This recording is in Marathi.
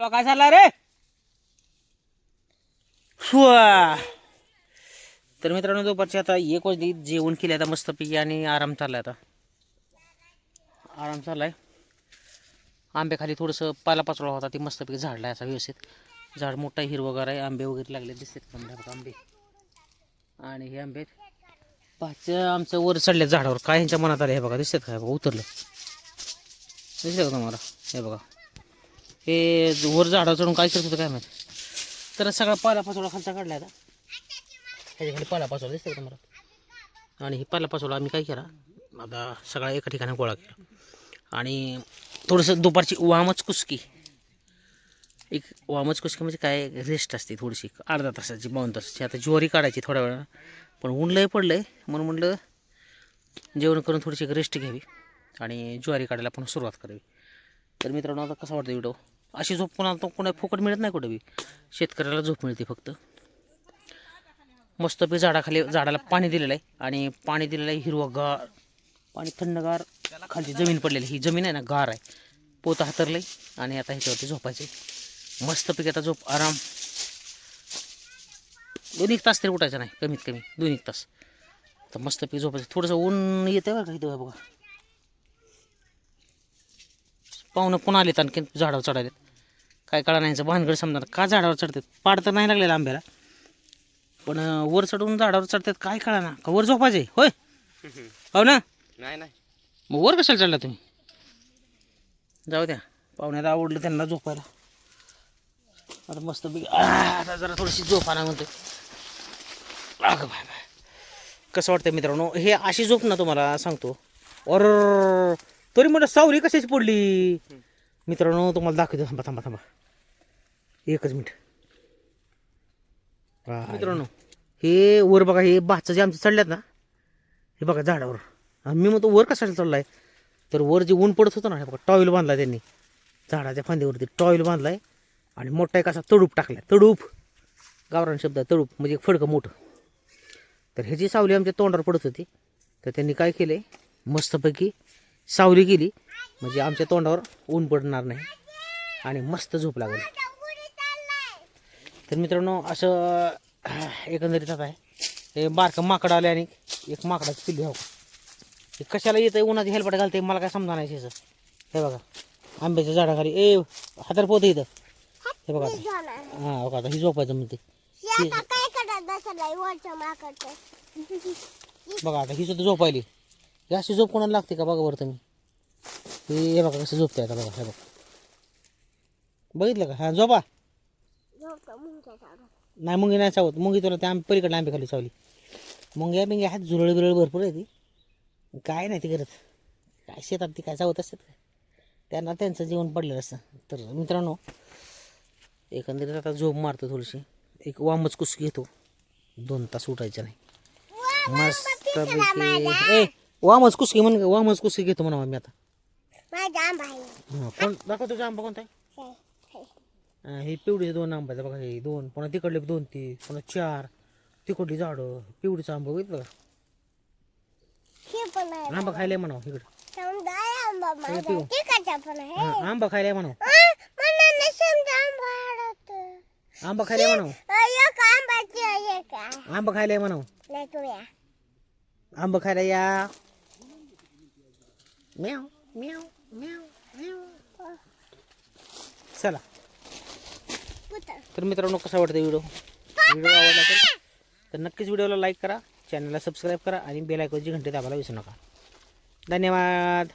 काय झाला रे? तर मित्रांनो दुपारची आता एक वाजली जेवण केले आता मस्तपैकी आणि आराम चाललाय आता. आराम चाललाय. आंब्याखाली थोडंसं पालापाचोळा होता ती मस्तपैकी झाडला असा व्यवस्थित. झाड मोठा हिरवगार आहे आंबे वगैरे लागले दिसतात आंबे. आणि हे आंबे पाच आमचं वर चढल्या झाडावर. काय ह्यांच्या मनात आलं हे बघा दिसतात काय बघा उतरलं. दिसत का तुम्हाला? हे बघा. हे वर झाडा चढून काय करत होतं काय माहिती? तर सगळा पालापाचोळा खालचा काढला आता. ह्याच्या खाली पालापाचोळा दिसतं का तुम्हाला? आणि ही पालापाचोळा आम्ही काय केला? आता सगळा एका ठिकाणी गोळा केला. आणि थोडंसं दुपारची वामच कुसकी. एक वामच कुसकी म्हणजे काय? रेस्ट असते थोडीशी अर्धा तासाची पाऊन तासाची. आता ज्वारी काढायची थोड्या वेळा पण ऊन लय पडलं आहे म्हणून म्हणलं जेवण करून थोडीशी एक रेस्ट घ्यावी. आणि ज्वारी काढायला पण सुरुवात करावी. तर मित्रांनो आता कसा वाटतं व्हिडिओ अशी झोप कोणाला तो कोणा फुकट मिळत नाही कुठे बी. शेतकऱ्याला झोप मिळते फक्त. मस्तपैकी झाडाखाली झाडाला पाणी दिलेलं आहे आणि पाणी दिलेलं आहे हिरवागार पाणी थंडगार खालची जमीन पडलेली. ही जमीन आहे ना गार आहे. पोत हातरलं आहे आणि आता ह्याच्यावरती झोपायचे मस्तपैकी आता झोप आराम. दोन एक तास तरी उठायचं नाही कमीत कमी दोन एक तास. तर मस्तपैकी झोपायचं. थोडंसं ऊन येतं का इथं बघा. पाहुणं पुन्हा आलेत आणखी झाडावर चढायलेत. काय कळा नाही यांचं भानगड समजा का झाडावर चढतात? पाड तर नाही लागलेलं आंब्याला. पण वर चढून झाडावर चढतात काय कळा ना? का वर झोपायचे? होय? हो ना? नाही नाही. मग वर कशाला चढला तुम्ही? जाऊ द्या. पाहुण्याला आवडलं त्यांना झोपायला. आता मस्त बी आता जरा थोडीशी झोप आणा म्हणते अगं बाय बाय. कसं वाटतं मित्रांनो? हे अशी झोप ना तुम्हाला सांगतो. और तरी म्हटलं सावरी कशाची पडली? मित्रांनो तुम्हाला दाखवतो. थांबा थांबा थांबा. एकच मिनिट. मित्रांनो. हे वर बघा हे भाचं जे आमचे चढल्यात ना हे बघा झाडावर. मी म्हणतो वर कशाला चढलाय? तर वर जे ऊन पडत होतं ना हे बघा टॉवेल बांधला त्यांनी. झाडाच्या फांदीवरती टॉवेल बांधलाय आणि मोठा एक असा तडूप टाकलाय. तडूप. गावरान शब्द आहे तडूप म्हणजे एक फडकं मोठं. तर ह्याची सावली आमच्या तोंडावर पडत होती तर त्यांनी काय केलंय? मस्तपैकी सावली केली. म्हणजे आमच्या तोंडावर ऊन पडणार नाही आणि मस्त झोप लागेल. तर मित्रांनो असं एकंदरीत आता आहे हे बारकं माकड आले आणि एक माकडाचं पिल्लू हो हे कशाला येतं उन्हाची हेल्पट घालते मला काय समजा नाही त्याचं हे बघा आंब्याच्या झाडाखाली. ए हातार पोत इथं. हे बघा हां बघा आता ही झोपायचं म्हणते बघा आता ही सुद्धा झोपायली. ही अशी झोप कोणाला लागते का? बघा बरं तुम्ही. हे हे बघा कसं झोपते आता बघा हे बघा. बघितलं का? हां झोपा. नाही मुंगी नाही चावत. मुंगी तुला त्या आंबे पलीकडे आंबे खाली चावली. मुंग्या बिंग्या आहेत झुरळ बिरळ भरपूर आहे ती. काय नाही ती करत. काय शेतात ती काय चावत असतात? त्यांना त्यांचं जीवन पडलेलं असतं. तर मित्रांनो एकंदरीत आता झोप मारतो थोडीशी. एक वामच कुस घेतो. दोन तास उठायचं नाही. मस्त ए वामच कुसकी म्हण वामच कुसकी घेतो म्हणा मी आता. माझा आंबा आहे. हां कोण? दाखव तुझा आंबा कोणता आहे? हे, पिवळीचे दोन आंबा आहेत बघा हे दोन. पुन्हा तिकडले दोन तीन पुन्हा चार. तिकडली झाडं पिवळीचं आंबा बघितलं का? हे पण आहे. आंबा खायला म्हणा इकडं. समजा आहे आंबा माझा पिऊ. तिकडचा पण आहे. हां, आंबा खायला म्हणा आ, मला नाही समजा आंबा आवडत. आंबा खायला म्हणा एक आंबाची एक आहे. आंबा खायला म्हणा नाही तुम्ही या. आंबा खायला या. म्याव. म्याव म्याव म्याव चला. पुतळ. तर मित्रांनो कसा वाटतं व्हिडिओ? व्हिडिओ आवडला तर तर नक्कीच व्हिडिओला लाईक करा चॅनलला सबस्क्राईब करा आणि बेल आयकॉनची घंटी दाबायला विसरू नका. धन्यवाद.